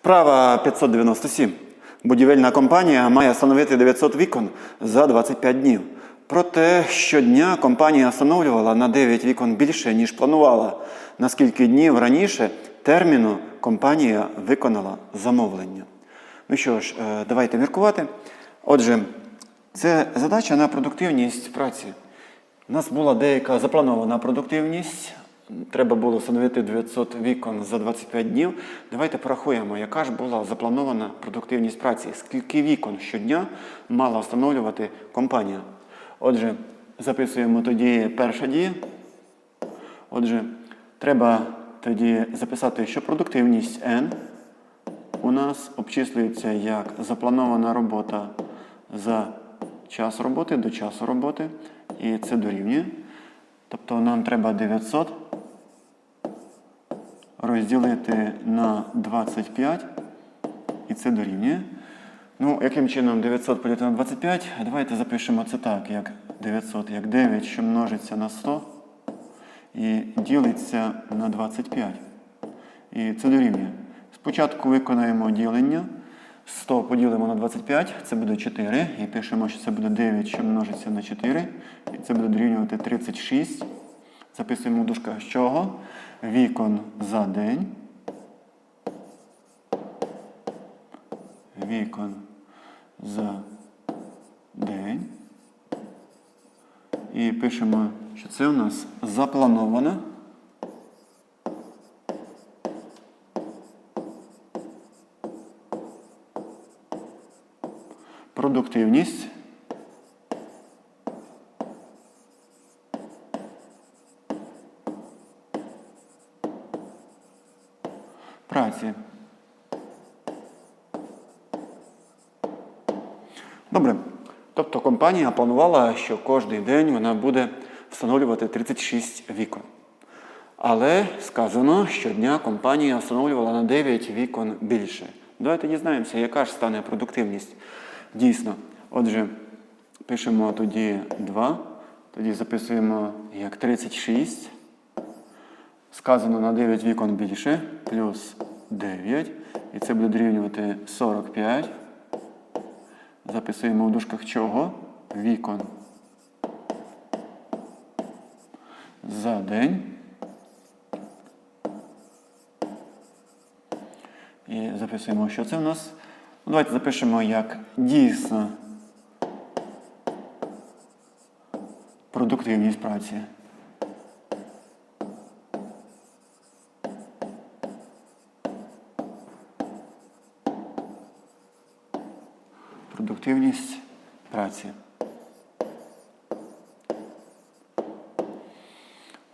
Вправа 597. Будівельна компанія має встановити 900 вікон за 25 днів. Проте щодня компанія встановлювала на 9 вікон більше, ніж планувала. На скільки днів раніше терміну компанія виконала замовлення. Ну що ж, е, давайте міркувати. Отже, це задача на продуктивність праці. У нас була деяка запланована продуктивність. Треба було встановити 900 вікон за 25 днів. Давайте порахуємо, яка ж була запланована продуктивність праці. Скільки вікон щодня мала встановлювати компанія. Отже, записуємо тоді перша дія. Отже, треба тоді записати, що продуктивність N у нас обчислюється як запланована робота за час роботи до часу роботи. І це дорівнює. Тобто нам треба 900 розділити на 25, і це дорівнює. Ну, яким чином 900 поділити на 25? Давайте запишемо це так, як 900, як 9, що множиться на 100 і ділиться на 25. І це дорівнює. Спочатку виконаємо ділення. 100 поділимо на 25, це буде 4. І пишемо, що це буде 9, що множиться на 4. І це буде дорівнювати 36. Записуємо в дужках з чого? Вікон за день. Вікон за день. І пишемо, що це у нас заплановано. Продуктивність. Праці. Добре. Тобто компанія планувала, що кожен день вона буде встановлювати 36 вікон. Але сказано, що дня компанія встановлювала на 9 вікон більше. Давайте дізнаємося, яка ж стане продуктивність. Дійсно. Отже, пишемо тоді 2, тоді записуємо як 36. Сказано на 9 вікон більше, плюс 9. І це буде дорівнювати 45. Записуємо в дужках чого? Вікон. За день. І записуємо, що це в нас. Ну, Давайте запишемо як дійсна продуктивність праці. Продуктивність праці.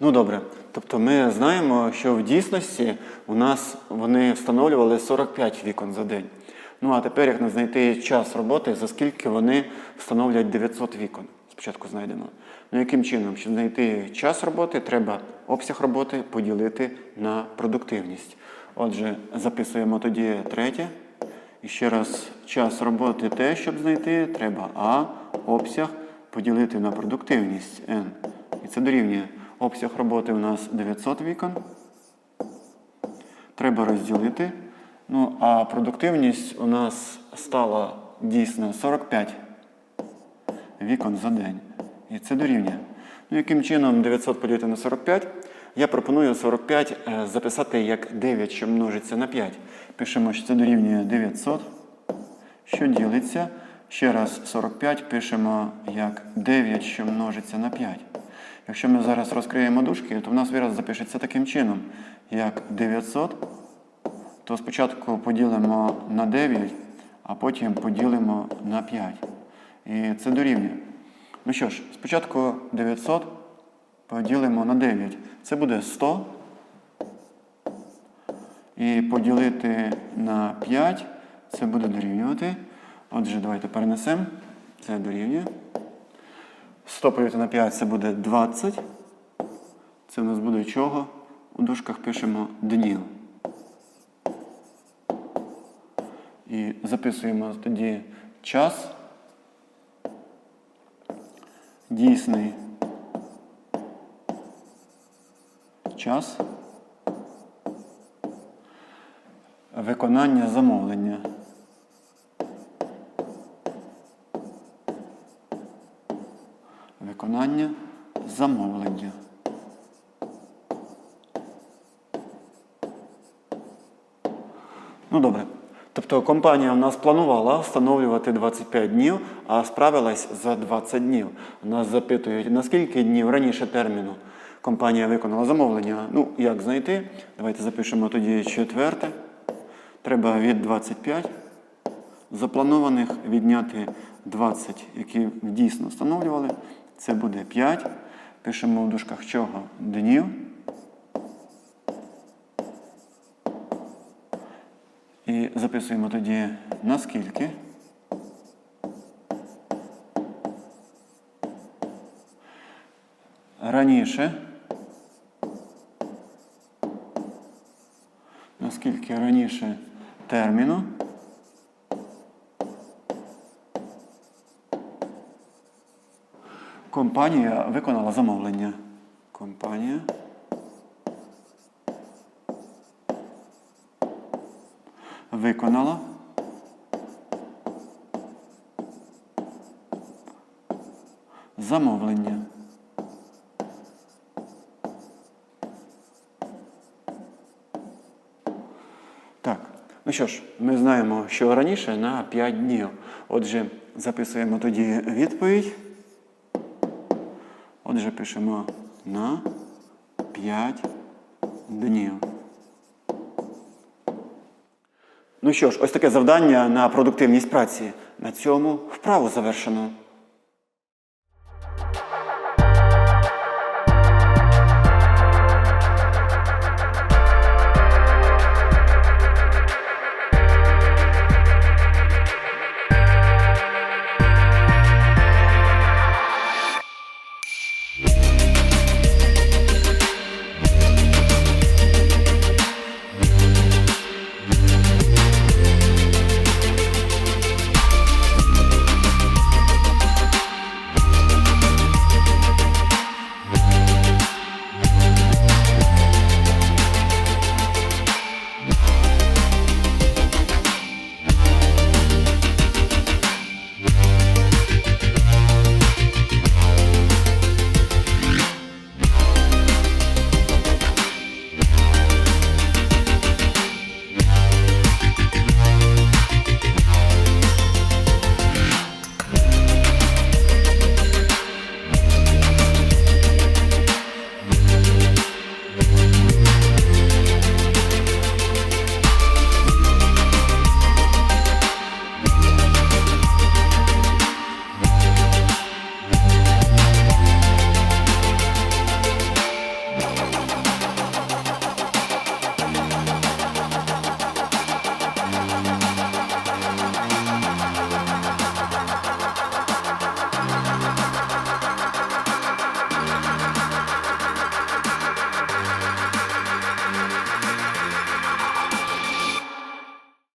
Ну добре. Тобто ми знаємо, що в дійсності у нас вони встановлювали 45 вікон за день. Ну а тепер як нам знайти час роботи, за скільки вони встановлюють 900 вікон. Спочатку знайдемо. Ну яким чином? Щоб знайти час роботи, треба обсяг роботи поділити на продуктивність. Отже, записуємо тоді третє. І ще раз, час роботи те, щоб знайти, треба А, обсяг поділити на продуктивність N. І це дорівнює. Обсяг роботи у нас 900 вікон. Треба розділити. Ну, а продуктивність у нас стала дійсно 45 вікон за день. І це дорівнює. Ну, яким чином 900 поділити на 45? Я пропоную 45 е, записати як 9, що множиться на 5. Пишемо, що це дорівнює 900, що ділиться. Ще раз 45 пишемо як 9, що множиться на 5. Якщо ми зараз розкриємо дужки, то в нас вираз запишеться таким чином, як 900, то спочатку поділимо на 9, а потім поділимо на 5. І це дорівнює. Ну що ж, спочатку 900 поділимо на 9. Це буде 100. І поділити на 5 це буде дорівнювати. Отже, давайте перенесемо. Це дорівнює. 100 поділити на 5 це буде 20. Це у нас буде чого? У дужках пишемо днів. І записуємо тоді час. Дійсний час. Виконання замовлення. Виконання замовлення. Ну добре. Тобто компанія в нас планувала встановлювати 25 днів, а справилась за 20 днів. Нас запитують, наскільки днів раніше терміну компанія виконала замовлення. Ну, як знайти? Давайте запишемо тоді четверте. Треба від 25 запланованих відняти 20, які дійсно встановлювали. Це буде 5. Пишемо в дужках чого? Днів. І записуємо тоді наскільки. Раніше. Наскільки раніше терміну. Компанія виконала замовлення. Компанія. Виконала. Замовлення. Так, ну що ж, ми знаємо, що раніше на 5 днів. Отже, записуємо тоді відповідь. Отже, пишемо на 5 днів. Ну що ж, ось таке завдання на продуктивність праці. На цьому вправу завершено.